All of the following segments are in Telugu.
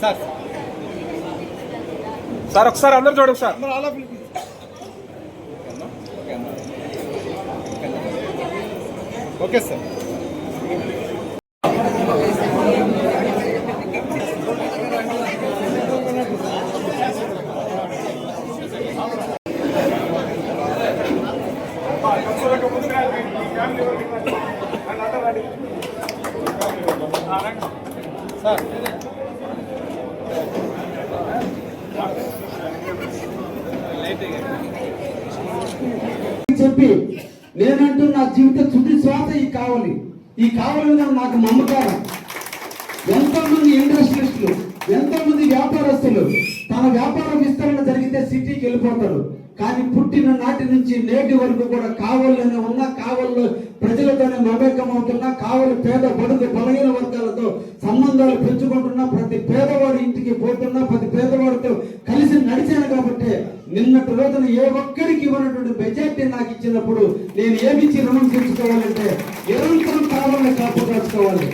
సార్. సార్ ఒకసారి అందరు చూడండి సార్. Okay sir. సార్ చెప్పి నేనంటూ నా జీవిత తుది శ్వాస ఈ కావలి. ఈ కావలి నాకు నమ్మకారం ఎంతో మంది ఇండస్ట్రియలిస్టులు ఎంతో మంది వ్యాపారస్తులు తన వ్యాపార విస్తరణ జరిగితే సిటీకి వెళ్ళిపోతారు. కానీ పుట్టిన నాటి నుంచి నేటి వరకు కూడా కావల్లోనే ఉన్న కావల్లో ప్రజలతోనే మమేకం అవుతున్నా కావలి పేద బడుగు బలహీన వర్గాలతో సంబంధాలు పెంచుకుంటున్నా ప్రతి పేదవాడి ఇంటికి పోతున్నా ప్రతి పేదవాడితో కలిసి నడిచాను కాబట్టి నిన్నటి రోజున ఏ ఒక్కరికి ఇవ్వనటువంటి మెజార్టీ నాకు ఇచ్చినప్పుడు నేను ఏమిచ్చి రుణం తీర్చుకోవాలంటే నిరంతరం కావాలని కాపు కాచుకోవాలి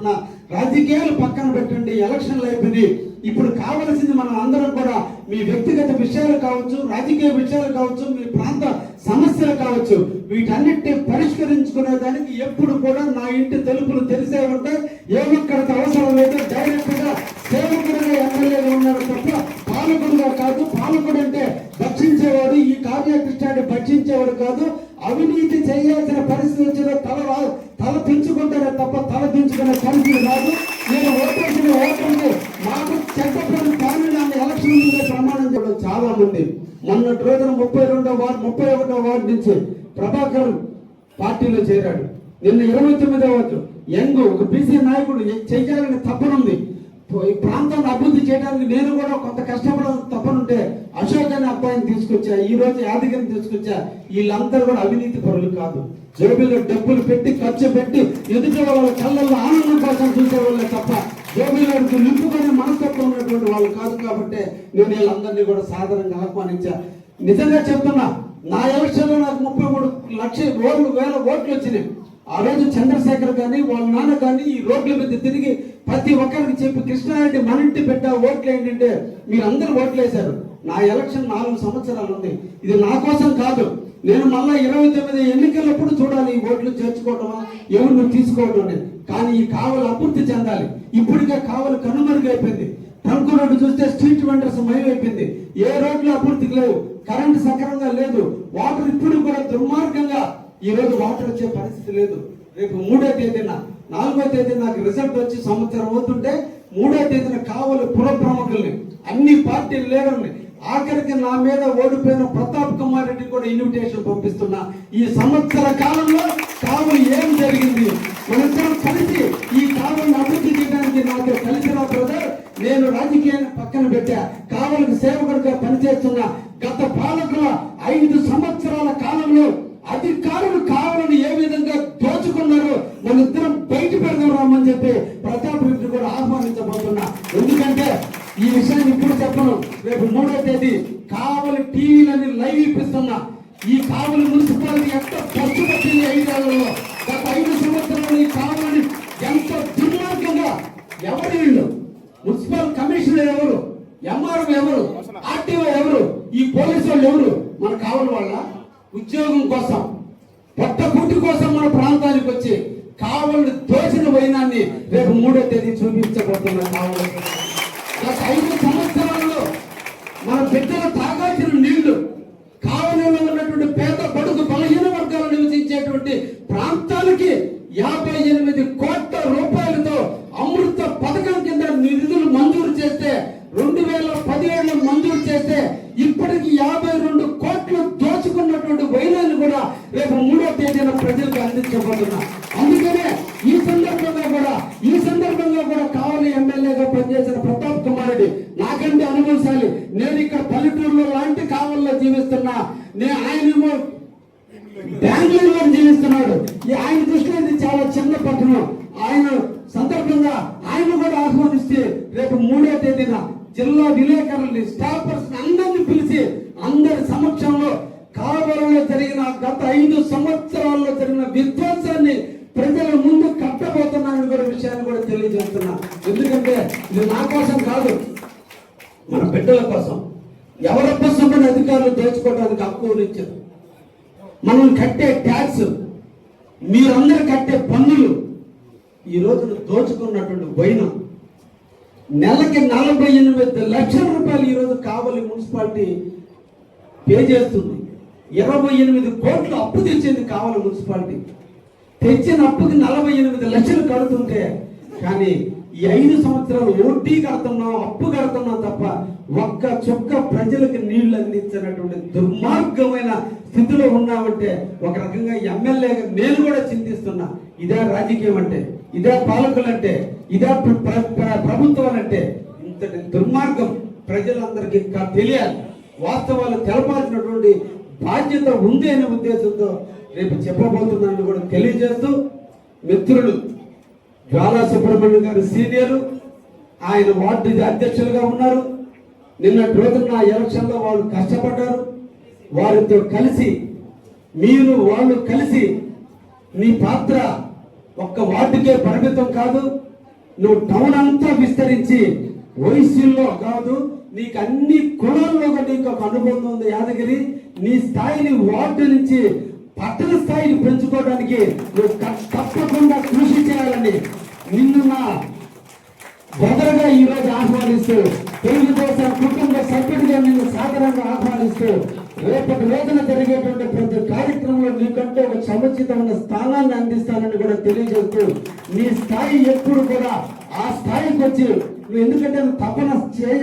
ఉన్న రాజకీయాలు పక్కన పెట్టండి ఎలక్షన్లు అయిపోయినాయి. ఇప్పుడు కావలసింది మనం అందరం కూడా మీ వ్యక్తిగత విషయాలు కావచ్చు రాజకీయ విషయాలు కావచ్చు మీ ప్రాంత సమస్యలు కావచ్చు వీటన్నిటిని పరిష్కరించుకునే దానికి ఎప్పుడు కూడా నా ఇంటి తలుపులు తెలిసే ఉంటాయి. ఏ అవసరం లేదు డైరెక్ట్ ఉంది మొన్నటి రోజున ముప్పై రెండో వార్డు ముప్పై ఒకటో వార్డు నుంచి ప్రభాకర్ పార్టీలో చేరాడు. నిన్న ఇరవై తొమ్మిదో వార్డు. యంగ్ ఒక బీసీ నాయకుడు చేయాలని చెయ్యాలని తప్పనుంది ఈ ప్రాంతాన్ని అభివృద్ధి చేయడానికి నేను కూడా కొంత కష్టపడాలని తప్పనుంటే అశోక్ అనే అబ్బాయిని తీసుకొచ్చా ఈ రోజు యాదగిరిని తీసుకొచ్చా వీళ్ళందరూ కూడా అవినీతి పరులు కాదు. జేబులో డబ్బులు పెట్టి ఖర్చు పెట్టి ఎదుటి వాళ్ళ కళ్ళల్లో ఆనందం కోసం ఉన్నటువంటి వాళ్ళు కాదు కాబట్టి నేను వీళ్ళందరినీ కూడా సాధారణంగా ఆహ్వానించా. నిజంగా చెప్తున్నా నా ఎలక్షన్లో నాకు ముప్పై మూడు లక్ష ఓట్లు వేల ఓట్లు వచ్చినాయి. ఆ రోజు చంద్రశేఖర్ కానీ వాళ్ళ నాన్న కానీ ఈ రోడ్ల మీద తిరిగి ప్రతి ఒక్కరికి చెప్పి కృష్ణారెడ్డి మన ఇంటి పెట్ట ఓట్లు ఏంటంటే మీరు అందరు ఓట్లు వేశారు. నా ఎలక్షన్ నాలుగు సంవత్సరాలు ఉంది. ఇది నా కోసం కాదు. నేను మళ్ళా ఇరవై తొమ్మిది ఎన్నికలప్పుడు చూడాలి ఈ ఓట్లు చేర్చుకోవటమా? ఎవరు తీసుకోవటం అనేది. కానీ ఈ కావలి అభివృద్ధి చెందాలి. ఇప్పటికే కావలి కనుమరుగైపోయింది. ట్రంక్ రోడ్డు చూస్తే స్ట్రీట్ వెండర్స్ మయమైపోయింది. ఏ రోడ్లు అభివృద్ధికి లేవు. కరెంట్ సక్రమంగా లేదు. వాటర్ ఇప్పుడు కూడా దుర్మార్గంగా ఈ రోజు వాటర్ వచ్చే పరిస్థితి లేదు. రేపు మూడో తేదీన నాలుగో తేదీ నాకు రిజల్ట్ వచ్చి సంవత్సరం అవుతుంటే మూడో తేదీన కావాలి పుర ప్రముఖుల్ని అన్ని పార్టీలు లేరని ఆఖరికి నా మీద ఓడిపోయిన ప్రతాప్ కుమార్ రెడ్డి కూడా ఇన్విటేషన్ పంపిస్తున్నా. ఈ సంవత్సర కాలంలో కావలి ఏం జరిగింది? పట్టింది గత ఐదు సంవత్సరాలు ఈ ఎంతో ఎంత దుర్మార్గంగా ఎవరు వీళ్ళు? మున్సిపల్ కమిషనర్ ఎవరు? ఎంఆర్ఓ ఎవరు? ఆర్టీఓ ఎవరు? ఈ పోలీసు వాళ్ళు ఎవరు? మన కావాలి వాళ్ళ ఉద్యోగం కోసం పొట్టకూటి కోసం మన ప్రాంతానికి వచ్చి కావాలని దోచిన వైనాన్ని రేపు మూడో తేదీ చూపించబోతున్న కావలి. గత ఐదు సంవత్సరాల్లో మన బిడ్డలు తాగాల్సిన నీళ్ళు రేపు మూడో తేదీన ప్రజలకు అందించబోతున్నా. అందుకనే ఈ సందర్భంగా కూడా ఈ సందర్భంగా కూడా కావలి ఎమ్మెల్యేగా పనిచేసిన ప్రతాప్ కుమార్ రెడ్డి నాకంటే అనుభవశాలి. నేను ఇక్కడ పల్లెటూరులో లాంటి కావల్లో జీవిస్తున్నా. నేను ఆయనేమో బెంగళూరులో జీవిస్తున్నాడు. ఈ ఆయన దృష్టిలో ఇది చాలా చిన్న పట్టణం. ఆయన సందర్భంగా ఆయన కూడా ఆహ్వానిస్తే రేపు మూడో తేదీన జిల్లా విలేకరుల్ని స్టాఫర్స్ జరిగిన గత ఐదు సంవత్సరాల్లో జరిగిన విధ్వంసాన్ని ప్రజల ముందు కట్టబోతున్నాను కూడా విషయాన్ని కూడా తెలియజేస్తున్నా. ఎందుకంటే ఇది నా కోసం కాదు మన బిడ్డల కోసం. ఎవరొక్క సొమ్ముని అధికారులు దోచుకోవడానికి హక్కు ఇచ్చారు మనం కట్టే ట్యాక్స్ మీరందరూ కట్టే పన్నులు ఈ రోజున దోచుకున్నటువంటి వైన నెలకి నలభై ఎనిమిది లక్షల రూపాయలు ఈరోజు కావలి మున్సిపాలిటీ పే చేస్తుంది. ఇరవై ఎనిమిది కోట్లు అప్పు తెచ్చింది కావాలి మున్సిపాలిటీ. తెచ్చిన అప్పుకి నలభై ఎనిమిది లక్షలు కడుతుంటే కానీ ఈ ఐదు సంవత్సరాలు వడ్డీ కడుతున్నాం అప్పు కడుతున్నాం తప్ప ఒక్క చొక్క ప్రజలకు నీళ్ళు అందించినటువంటి దుర్మార్గమైన స్థితిలో ఉన్నామంటే ఒక రకంగా ఎమ్మెల్యేగా నేను కూడా చింతిస్తున్నా. ఇదే రాజకీయం అంటే ఇదే పాలకులు అంటే ఇదే ప్ర- ప్రభుత్వాలు అంటే ఇంతటి దుర్మార్గం ప్రజలందరికీ ఇంకా తెలియాలి. వాస్తవాలు తెలపాల్సినటువంటి బాధ్యత ఉంది అనే ఉద్దేశంతో రేపు చెప్పబోతున్నాను కూడా తెలియజేస్తూ మిత్రులు జ్వాలా సుబ్రహ్మణ్యం గారు సీనియర్ ఆయన వార్డు అధ్యక్షులుగా ఉన్నారు. నిన్న రోజున నా ఎలక్షన్లో వాళ్ళు కష్టపడ్డారు. వారితో కలిసి మీరు వాళ్ళు కలిసి నీ పాత్ర ఒక్క వార్డుకే పరిమితం కాదు నువ్వు టౌన్ అంతా విస్తరించి వయసుల్లో కాదు నీకు అన్ని కులాల్లో ఒకటి ఇంకొక ఒక అనుబంధం ఉంది యాదగిరి. నీ స్థాయిని వార్డు నుంచి పట్టణ స్థాయిని పెంచుకోవడానికి నువ్వు తప్పకుండా కృషి చేయాలని నిన్ను నా బ్రదర్గా ఈ రోజు ఆహ్వానిస్తూ తెలుగుదేశం కుటుంబ సభ్యుడిగా నిన్ను సాధారణంగా ఆహ్వానిస్తూ రేపటి రోజున జరిగేటువంటి ప్రతి కార్యక్రమంలో నీకంటే ఒక సముచితమైన స్థానాన్ని అందిస్తానని కూడా తెలియజేస్తూ నీ స్థాయి ఎప్పుడు కూడా ఆ స్థాయికి వచ్చి నువ్వు ఎందుకంటే నువ్వు తపన చేయ